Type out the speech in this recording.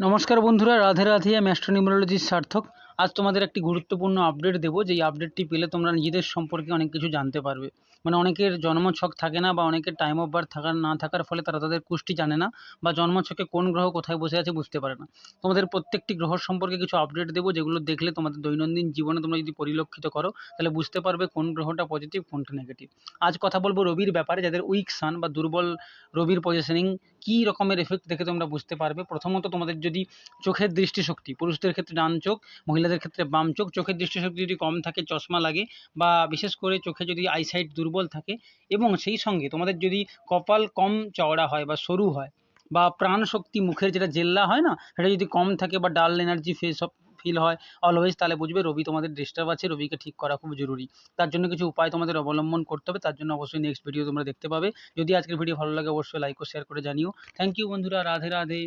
নমস্কার বন্ধুরা, রাধে রাধে, আমি অ্যাস্ট্রোনিউমারোলজির সার্থক। আজ তোমাদের একটি গুরুত্বপূর্ণ আপডেট দেবো যেই আপডেটটি পেলে তোমরা নিজেদের সম্পর্কে অনেক কিছু জানতে পারবে। মানে অনেকের জন্মছক থাকে না বা অনেকের টাইম অফ বার্থ থাকার, না থাকার ফলে তারা তাদের কুষ্টি জানে না বা জন্মছকে কোন গ্রহ কোথায় বসে আছে বুঝতে পারে না। তোমাদের প্রত্যেকটি গ্রহ সম্পর্কে কিছু আপডেট দেবো, যেগুলো দেখলে তোমাদের দৈনন্দিন জীবনে তোমরা যদি পরিলক্ষিত করো, তাহলে বুঝতে পারবে কোন গ্রহটা পজিটিভ কোনটা নেগেটিভ আজ কথা বলব রবির ব্যাপারে, যাদের উইক সান বা দুর্বল রবির পজিশনিং কী রকমের এফেক্ট দেখে তোমরা বুঝতে পারবে? প্রথমত তোমাদের যদি চোখের দৃষ্টিশক্তি, পুরুষদের ক্ষেত্রে ডান চোখ, মহিলাদের ক্ষেত্রে বাম চোখ, চোখের দৃষ্টিশক্তি যদি কম থাকে, চশমা লাগে বা বিশেষ করে চোখে যদি আইসাইট দুর্বল থাকে এবং সেই সঙ্গে তোমাদের যদি কপাল কম চওড়া হয় বা সরু হয় বা প্রাণশক্তি মুখের যেটা জেল্লা হয় না, সেটা যদি কম থাকে বা ডাল এনার্জি ফেস ফিল হয় অলওয়েজ তাহলে বুঝবে রবি তোমাদের ডিস্টার্ব আছে, রবিকে ঠিক করা খুব জরুরি। তার জন্য কিছু উপায় তোমাদের অবলম্বন করতে হবে, তার জন্য অবশ্যই নেক্সট ভিডিও তোমরা দেখতে পাবে। যদি আজকের ভিডিও ভালো লাগে, অবশ্যই লাইক ও শেয়ার করে জানিও। থ্যাংক ইউ বন্ধুরা, রাধে রাধে।